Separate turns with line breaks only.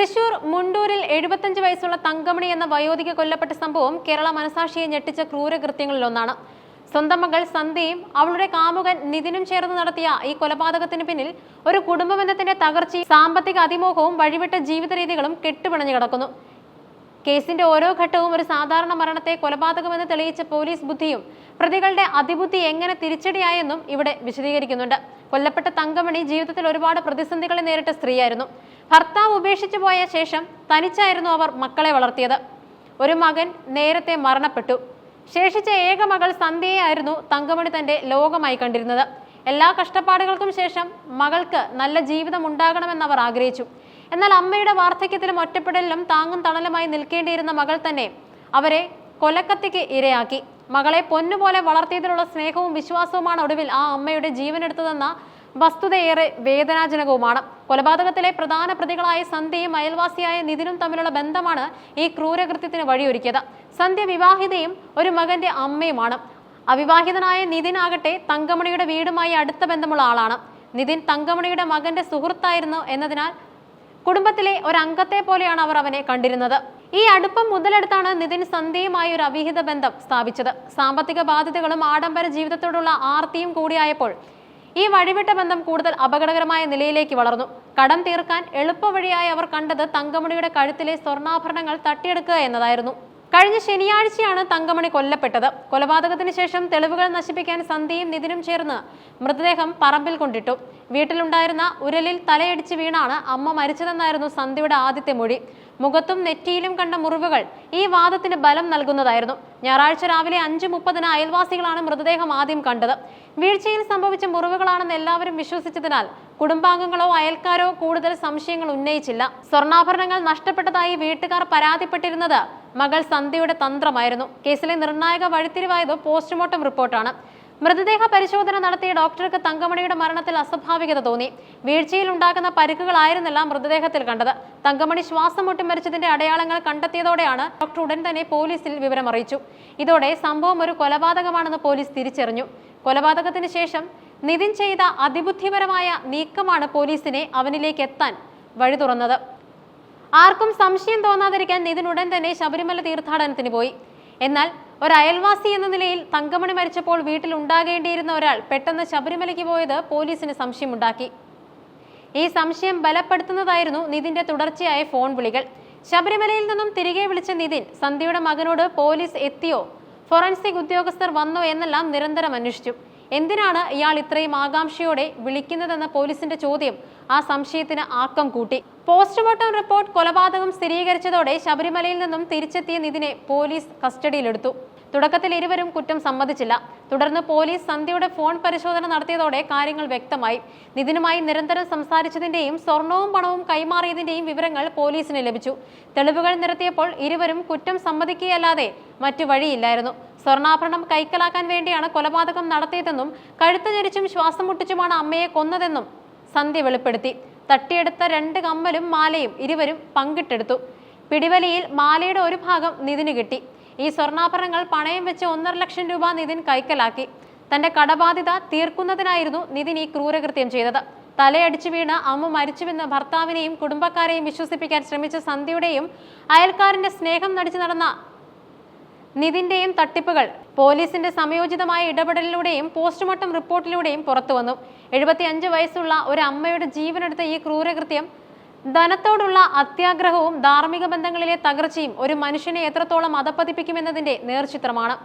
തൃശൂർ മുണ്ടൂരിൽ എഴുപത്തഞ്ച് വയസ്സുള്ള തങ്കമണി എന്ന വയോധിക കൊല്ലപ്പെട്ട സംഭവം കേരള മനസാക്ഷിയെ ഞെട്ടിച്ച ക്രൂരകൃത്യങ്ങളിലൊന്നാണ്. സ്വന്തം മകൾ സന്ധ്യയും അവളുടെ കാമുകൻ നിതിനും ചേർന്ന് നടത്തിയ ഈ കൊലപാതകത്തിന് പിന്നിൽ ഒരു കുടുംബബന്ധത്തിന്റെ തകർച്ചയും സാമ്പത്തിക അതിമോഹവും വഴിവിട്ട ജീവിത രീതികളും കെട്ടുപിണഞ്ഞു കിടക്കുന്നു. കേസിന്റെ ഓരോ ഘട്ടവും ഒരു സാധാരണ മരണത്തെ കൊലപാതകമെന്ന് തെളിയിച്ച പോലീസ് ബുദ്ധിയും പ്രതികളുടെ അതിബുദ്ധി എങ്ങനെ തിരിച്ചടിയായെന്നും ഇവിടെ വിശദീകരിക്കുന്നുണ്ട്. കൊല്ലപ്പെട്ട തങ്കമണി ജീവിതത്തിൽ ഒരുപാട് പ്രതിസന്ധികളെ നേരിട്ട സ്ത്രീയായിരുന്നു. ഭർത്താവ് ഉപേക്ഷിച്ചു പോയ ശേഷം തനിച്ചായിരുന്നു അവർ മക്കളെ വളർത്തിയത്. ഒരു മകൻ നേരത്തെ മരണപ്പെട്ടു. ശേഷിച്ച ഏക മകൾ സന്ധ്യയായിരുന്നു തങ്കമണി തന്റെ ലോകമായി കണ്ടിരുന്നത്. എല്ലാ കഷ്ടപ്പാടുകൾക്കും ശേഷം മകൾക്ക് നല്ല ജീവിതം ഉണ്ടാകണമെന്നവർ ആഗ്രഹിച്ചു. എന്നാൽ അമ്മയുടെ വാർദ്ധക്യത്തിലും ഒറ്റപ്പെടലിലും താങ്ങും തണലുമായി നിൽക്കേണ്ടിയിരുന്ന മകൾ തന്നെ അവരെ കൊലക്കത്തിക്ക് ഇരയാക്കി. മകളെ പൊന്നുപോലെ വളർത്തിയതിലുള്ള സ്നേഹവും വിശ്വാസവുമാണ് ഒടുവിൽ ആ അമ്മയുടെ ജീവനെടുത്തതെന്ന വസ്തുതയേറെ വേദനാജനകവുമാണ്. കൊലപാതകത്തിലെ പ്രധാന പ്രതികളായ സന്ധ്യയും അയൽവാസിയായ നിതിനും തമ്മിലുള്ള ബന്ധമാണ് ഈ ക്രൂരകൃത്യത്തിന് വഴിയൊരുക്കിയത്. സന്ധ്യ വിവാഹിതയും ഒരു മകന്റെ അമ്മയുമാണ്. അവിവാഹിതനായ നിതിനാകട്ടെ തങ്കമണിയുടെ വീടുമായി അടുത്ത ബന്ധമുള്ള ആളാണ്. നിതിൻ തങ്കമണിയുടെ മകന്റെ സുഹൃത്തായിരുന്നു എന്നതിനാൽ കുടുംബത്തിലെ ഒരംഗത്തെ പോലെയാണ് അവർ അവനെ കണ്ടിരുന്നത്. ഈ അടുപ്പം മുതലെടുത്താണ് നിതിൻ സന്ധ്യയുമായി ഒരു അവിഹിത ബന്ധം സ്ഥാപിച്ചത്. സാമ്പത്തിക ബാധ്യതകളും ആഡംബര ജീവിതത്തോടുള്ള ആർത്തിയും കൂടിയായപ്പോൾ ഈ വഴിവിട്ട ബന്ധം കൂടുതൽ അപകടകരമായ നിലയിലേക്ക് വളർന്നു. കടം തീർക്കാൻ എളുപ്പവഴിയായി അവർ കണ്ടത് തങ്കമണിയുടെ കഴുത്തിലെ സ്വർണാഭരണങ്ങൾ തട്ടിയെടുക്കുക എന്നതായിരുന്നു. കഴിഞ്ഞ ശനിയാഴ്ചയാണ് തങ്കമണി കൊല്ലപ്പെട്ടത്. കൊലപാതകത്തിന് ശേഷം തെളിവുകൾ നശിപ്പിക്കാൻ സന്ധ്യയും നിതിനും ചേർന്ന് മൃതദേഹം പറമ്പിൽ കൊണ്ടിട്ടു. വീട്ടിലുണ്ടായിരുന്ന ഉരലിൽ തലയടിച്ച് വീണാണ് അമ്മ മരിച്ചതെന്നായിരുന്നു സന്ധ്യയുടെ ആദ്യത്തെ മൊഴി. മുഖത്തും നെറ്റിയിലും കണ്ട മുറിവുകൾ ഈ വാദത്തിന് ബലം നൽകുന്നതായിരുന്നു. ഞായറാഴ്ച രാവിലെ അഞ്ചു മുപ്പതിന് അയൽവാസികളാണ് മൃതദേഹം ആദ്യം കണ്ടത്. വീഴ്ചയിൽ സംഭവിച്ച മുറിവുകളാണെന്ന് എല്ലാവരും വിശ്വസിച്ചതിനാൽ കുടുംബാംഗങ്ങളോ അയൽക്കാരോ കൂടുതൽ സംശയങ്ങൾ ഉന്നയിച്ചില്ല. സ്വർണാഭരണങ്ങൾ നഷ്ടപ്പെട്ടതായി വീട്ടുകാർ പരാതിപ്പെട്ടിരുന്നത് മകൾ സന്ധ്യയുടെ തന്ത്രമായിരുന്നു. കേസിലെ നിർണായക വഴിത്തിരിവായത് പോസ്റ്റ്മോർട്ടം റിപ്പോർട്ടാണ്. മൃതദേഹ പരിശോധന നടത്തിയ ഡോക്ടർക്ക് തങ്കമണിയുടെ മരണത്തിൽ അസ്വാഭാവികത തോന്നി. വീഴ്ചയിൽ ഉണ്ടാകുന്ന പരിക്കുകളായിരുന്നില്ല മൃതദേഹത്തിൽ കണ്ടത്. തങ്കമണി ശ്വാസം മുട്ടി മരിച്ചതിന്റെ അടയാളങ്ങൾ കണ്ടെത്തിയതോടെയാണ് ഡോക്ടർ ഉടൻ തന്നെ പോലീസിൽ വിവരം അറിയിച്ചു. ഇതോടെ സംഭവം ഒരു കൊലപാതകമാണെന്ന് പോലീസ് തിരിച്ചറിഞ്ഞു. കൊലപാതകത്തിന് ശേഷം നിതിൻ ചെയ്ത അതിബുദ്ധിപരമായ നീക്കമാണ് പോലീസിനെ അവനിലേക്ക് എത്താൻ വഴി തുറന്നത്. ആർക്കും സംശയം തോന്നാതിരിക്കാൻ നിതിൻ ഉടൻ തന്നെ ശബരിമല തീർത്ഥാടനത്തിന് പോയി. എന്നാൽ ഒരു അയൽവാസി എന്ന നിലയിൽ തങ്കമണി മരിച്ചപ്പോൾ വീട്ടിൽ ഉണ്ടാകേണ്ടിയിരുന്ന ഒരാൾ പെട്ടെന്ന് ശബരിമലയ്ക്ക് പോയത് പോലീസിന് സംശയമുണ്ടാക്കി. ഈ സംശയം ബലപ്പെടുത്തുന്നതായിരുന്നു നിതിന്റെ തുടർച്ചയായ ഫോൺ വിളികൾ. ശബരിമലയിൽ നിന്നും തിരികെ വിളിച്ച നിതിൻ സന്ധ്യയുടെ മകനോട് പോലീസ് എത്തിയോ? ഫോറൻസിക് ഉദ്യോഗസ്ഥർ വന്നോ എന്നെല്ലാം നിരന്തരം അന്വേഷിച്ചു. എന്തിനാണ് ഇയാൾ ഇത്രയും ആകാംക്ഷയോടെ വിളിക്കുന്നതെന്ന പോലീസിന്റെ ചോദ്യം ആ സംശയത്തിന് ആക്കം കൂട്ടി. പോസ്റ്റ്മോർട്ടം റിപ്പോർട്ട് കൊലപാതകം സ്ഥിരീകരിച്ചതോടെ ശബരിമലയിൽ നിന്നും തിരിച്ചെത്തിയ നിതിനെ പോലീസ് കസ്റ്റഡിയിലെടുത്തു. തുടക്കത്തിൽ ഇരുവരും കുറ്റം സമ്മതിച്ചില്ല. തുടർന്ന് പോലീസ് സന്ധ്യയുടെ ഫോൺ പരിശോധന നടത്തിയതോടെ കാര്യങ്ങൾ വ്യക്തമായി. നിതിനുമായി നിരന്തരം സംസാരിച്ചതിന്റെയും സ്വർണവും പണവും കൈമാറിയതിന്റെയും വിവരങ്ങൾ പോലീസിന് ലഭിച്ചു. തെളിവുകൾ നിരത്തിയപ്പോൾ ഇരുവരും കുറ്റം സമ്മതിക്കുകയല്ലാതെ മറ്റു വഴിയില്ലായിരുന്നു. സ്വർണാഭരണം കൈക്കലാക്കാൻ വേണ്ടിയാണ് കൊലപാതകം നടത്തിയതെന്നും കഴുത്ത് ഞെരിച്ചും ശ്വാസം മുട്ടിച്ചുമാണ് അമ്മയെ കൊന്നതെന്നും സന്ധ്യ വെളിപ്പെടുത്തി. തട്ടിയെടുത്ത രണ്ട് കമ്മലും മാലയും ഇരുവരും പങ്കിട്ടെടുത്തു. പിടിവലിയിൽ മാലയുടെ ഒരു ഭാഗം നിതിന് കിട്ടി. ഈ സ്വർണാഭരണങ്ങൾ പണയം വെച്ച് ഒന്നര ലക്ഷം രൂപ നിതിൻ കൈക്കലാക്കി. തന്റെ കടബാധ്യത തീർക്കുന്നതിനായിരുന്നു നിതിൻ ഈ ക്രൂരകൃത്യം ചെയ്തത്. തലയടിച്ചു വീണ് അമ്മ മരിച്ചുവെന്ന് ഭർത്താവിനെയും കുടുംബക്കാരെയും വിശ്വസിപ്പിക്കാൻ ശ്രമിച്ച സന്ധ്യയുടെയും അയൽക്കാരന്റെ സ്നേഹം നടിച്ചു നടന്ന നിതിന്റെയും തട്ടിപ്പുകൾ പോലീസിന്റെ സമയോചിതമായ ഇടപെടലിലൂടെയും പോസ്റ്റ്മോർട്ടം റിപ്പോർട്ടിലൂടെയും പുറത്തുവന്നു. എഴുപത്തിയഞ്ച് വയസ്സുള്ള ഒരു അമ്മയുടെ ജീവനെടുത്ത ഈ ക്രൂരകൃത്യം ധനത്തോടുള്ള അത്യാഗ്രഹവും ധാർമ്മിക ബന്ധങ്ങളിലെ തകർച്ചയും ഒരു മനുഷ്യനെ എത്രത്തോളം അധപ്പതിപ്പിക്കുമെന്നതിന്റെ നേർചിത്രമാണ്.